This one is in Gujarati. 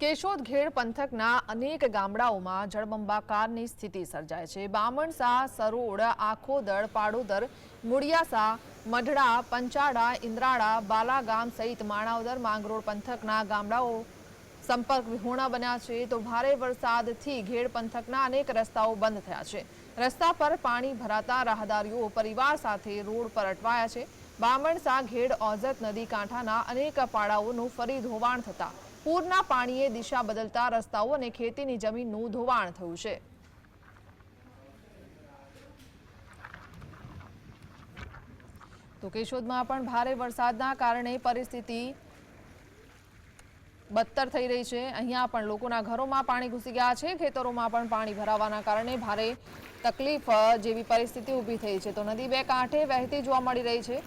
કેશોદ ઘેડ પંથકના અનેક ગામડાઓમાં જળબંબાકારની સ્થિતિ સર્જાય છે. બામણસા, સરોડ આખોદર પાડોદર મુળિયાસા મઢડા, પંચાડા ઇન્દ્રાળા બાલાગામ સહિત માણાવદર માંગરોળ પંથકના ગામડાઓ સંપર્ક વિહોણા બન્યા છે. તો ભારે વરસાદથી ઘેડ પંથકના અનેક રસ્તાઓ બંધ થયા છે. રસ્તા પર પાણી ભરાતા રાહદારીઓ પરિવાર સાથે રોડ પર અટવાયા છે. બામણસા ઘેડ ઓઝત નદી કાંઠાના અનેક પાડાઓનું ફરી ધોવાણ થતા પૂરના પાણીએ દિશા બદલતા રસ્તાઓ અને ખેતીની જમીનનું ધોવાણ થયું છે. તો કેશોદમાં પણ ભારે વરસાદના કારણે પરિસ્થિતિ બદતર થઈ રહી છે. અહીંયા પણ લોકોના ઘરોમાં પાણી ઘૂસી ગયા છે. ખેતરોમાં પણ પાણી ભરાવાના કારણે ભારે તકલીફ જેવી પરિસ્થિતિ ઊભી થઈ છે. તો નદી બે કાંઠે વહેતી જોવા મળી રહી છે.